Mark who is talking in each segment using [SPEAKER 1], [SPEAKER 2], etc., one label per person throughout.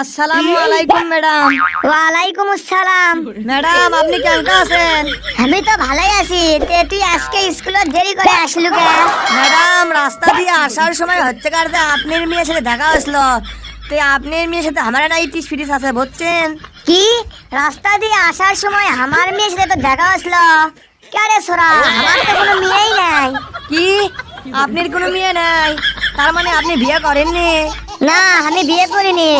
[SPEAKER 1] আসসালামু আলাইকুম ম্যাডাম।
[SPEAKER 2] ওয়ালাইকুম আসসালাম
[SPEAKER 1] ম্যাডাম আপনি কেমন আছেন?
[SPEAKER 2] আমি তো ভালোই আছি। তে তুই আজকে স্কুলে দেরি করে আসলু কে?
[SPEAKER 1] ম্যাডাম রাস্তা দিয়ে আসার সময় হচ্ছে কারতে আপনার মেয়ের সাথে দেখা হয়েছিল। তো আপনার মেয়ের সাথে আমার ফিটিস আছে বুঝছেন?
[SPEAKER 2] কি? রাস্তা দিয়ে আসার সময় আমার মেয়ের সাথে তো দেখা হয়েছিল? কে সোরা আমার তো কোনো মেয়েই নাই।
[SPEAKER 1] কি? আপনার কোনো মেয়ে নাই? তার মানে আপনি বিয়ে করেননি?
[SPEAKER 2] না, আমি বিয়ে করিনি।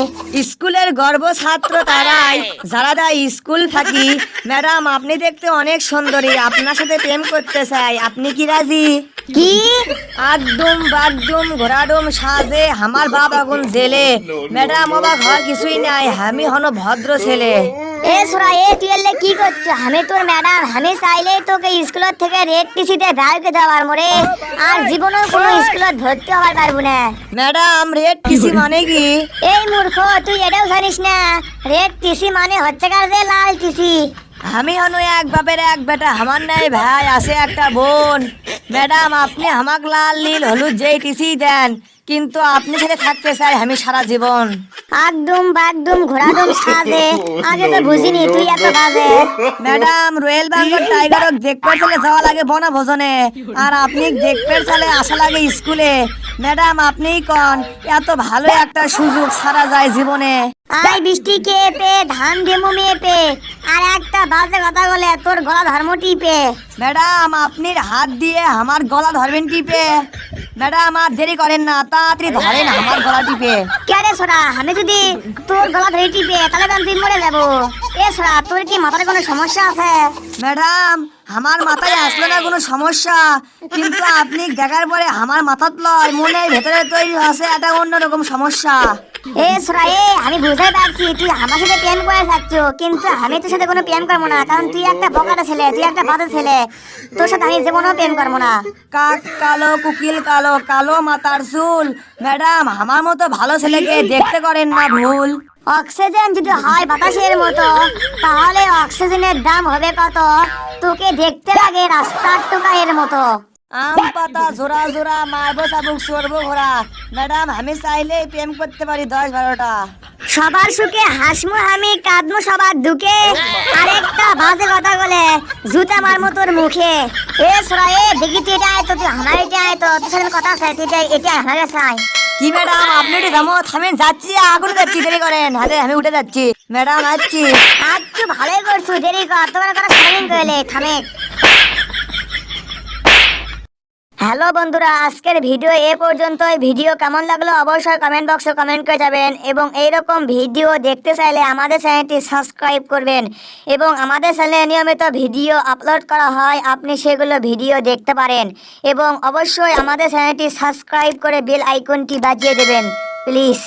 [SPEAKER 1] স্কুলের গর্ব ছাত্র তারাই। যারা দা স্কুল থাকি ম্যাডাম, আপনি দেখতে অনেক সুন্দরী। আপনার সাথে প্রেম করতে চাই। আপনি কি রাজি?
[SPEAKER 2] কি?
[SPEAKER 1] একদম বাগদুম ঘোড়াডুম সাজে আমার বাপ এখন জেলে। ম্যাডাম অবাক হওয়ার কিছুই নাই আমি হন ভদ্র ছেলে।
[SPEAKER 2] এ সোরা এ তুই এলে কি করছ? আমি তোর ম্যাডাম আমি চাইলেই তোকে স্কুলের থেকে রেড টিসিতে দাঁড়কে দেওয়ার মরে। আর জীবনেও কোনো স্কুলত ভর্তি হওয়ার পারব না।
[SPEAKER 1] ম্যাডাম রেড টিসি মানে কি?
[SPEAKER 2] এই মূর্খ তুই এটাও জানিস না। রেড টিসি মানে হচ্ছে কার যে লাল টিসি?
[SPEAKER 1] আমি হন এক বাপের এক বেটা আমার নাই ভাই আছে একটা বোন। ম্যাডাম আপনি আমাক লাল নীল হলুদ যেই টিসি দেন কিন্তু আপনি সাথে থাকতে চাই আমি সারা জীবন।
[SPEAKER 2] একদম বাগদুম ঘোড়াদুম সাজে। আগে তো বুঝিনি তুই এত বাজে।
[SPEAKER 1] ম্যাডাম রয়্যাল বেঙ্গল টাইগার দেখতে চলে যাওয়া লাগে বনভোজনে আর আপনি দেখতে চলে আসা লাগে স্কুলে। ম্যাডাম আপনিই কন এত ভালো একটা সুযোগ সারা যায় জীবনে।
[SPEAKER 2] আই বৃষ্টি কে পে ধান দেমু মেয়ে পে। আর একটা বাজে কথা বলে তোর গলা ধর্ম টিপে
[SPEAKER 1] ম্যাডাম আপনি হাত দিয়ে আমার গলা ধরবেন টিপে ম্যাডাম আর দেরি করেন না তাড়াতাড়ি ধরেন আমার গলা টিপে
[SPEAKER 2] কে রে সোরা আমি যদি তোর গলা ধরে টিপে তাহলে তো আমি মরে যাব। এ সোরা তোর কি মাথার কোনো সমস্যা আছে?
[SPEAKER 1] ম্যাডাম আমার মাথায় আসলো না কোনো সমস্যা কিন্তু আপনি দেখার পরে আমার মাথাত লয় মনের ভেতরে তৈরি আছে একটা অন্যরকম সমস্যা।
[SPEAKER 2] এ সোরা আমি বুঝতে পারছি তুই আমার সাথে প্রেম করে থাকছো কিন্তু আমি তোর সাথে কোনো প্রেম করব না কারণ তুই একটা বকাটা ছেলে তুই একটা বাজে ছেলে। তোর সাথে আমি জীবনেও প্রেম করব না।
[SPEAKER 1] কাক কালো কুকিল কালো কালো মাথার চুল। ম্যাডাম আমার মতো ভালো ছেলেকে দেখতে করেন না ভুল।
[SPEAKER 2] অক্সিজেন যদি হয় বাতাসের মতো তাহলে অক্সিজেনের দাম হবে কত? তোকে দেখতে লাগে রাস্তার টোকাইয়ের মতো।
[SPEAKER 1] আম পাতা জোড়া জোড়া মারবো চাবুক সরবো ঘোড়া ম্যাডাম আমি চাইলেই প্রেম করতে পারি দশ বারোটা
[SPEAKER 2] সবার সুখে হাসমু আমি কাঁদমু সবার দুঃখে। আরেকটা বাজে কথা বলে জুতা মারমু তোর মুখে। এ সোরা এ দেখি তুই এটা আয় তো তুই আমার এটা আয় তো তোর সাথে কথা আছে তুই এটা- এটা আমার কাছে আয়।
[SPEAKER 1] কি ম্যাডাম আপনি একটু থামো থামেন যাচ্ছি এখন যাচ্ছি দেরি করেন। হাতে আমি উঠে যাচ্ছি। ম্যাডাম আসছি।
[SPEAKER 2] আজ তুই ভালোই করছু দেরি কর তোমার কথা সারাদিন কইলে থামে হ্যালো বন্ধুরা, আজকের ভিডিও এ পর্যন্তই। ভিডিও কেমন লাগল অবশ্যই কমেন্ট বক্সে কমেন্ট করে যাবেন এবং এইরকম ভিডিও দেখতে চাইলে আমাদের চ্যানেলটি সাবস্ক্রাইব করবেন এবং আমাদের চ্যানেলে নিয়মিত ভিডিও আপলোড করা হয়, আপনি সেগুলো ভিডিও দেখতে পারেন এবং অবশ্যই আমাদের চ্যানেলটি সাবস্ক্রাইব করে বেল আইকনটি বাজিয়ে দেবেন। প্লিজ